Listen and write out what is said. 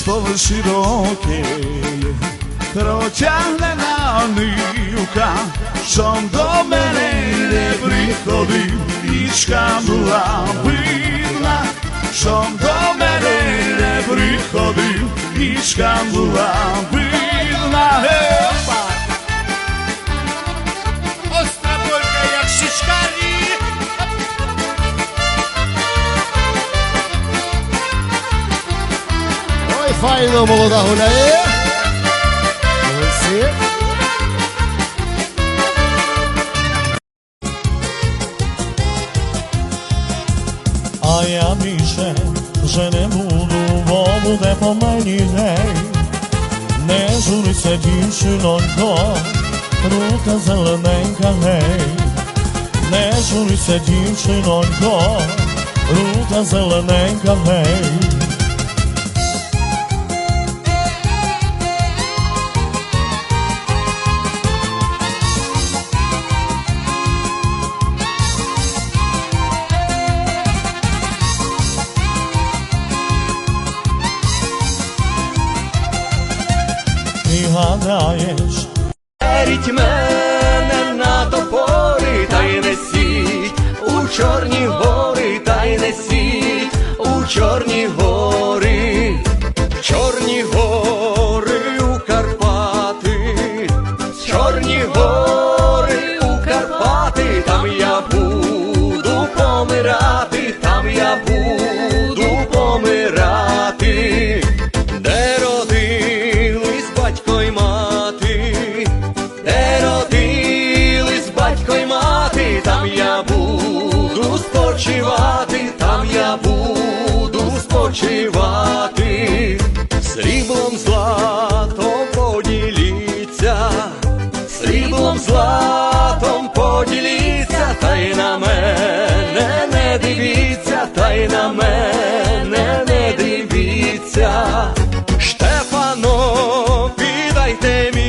поле широке, протягнена нивка, що до мене не приходив, річка була видна, що до мене не приходив, річка була файно молода гуляє. Молодці. А я більше вже не буду, бо буде по мені гей. Не журися, дівчинонько, рука зелененька гей. Не журися, дівчинонько, рука зелененька гей. Гадаєш, Беріть мене на топори, та й несіть. У чорні гори, та й несіть. У чорні гори, sem me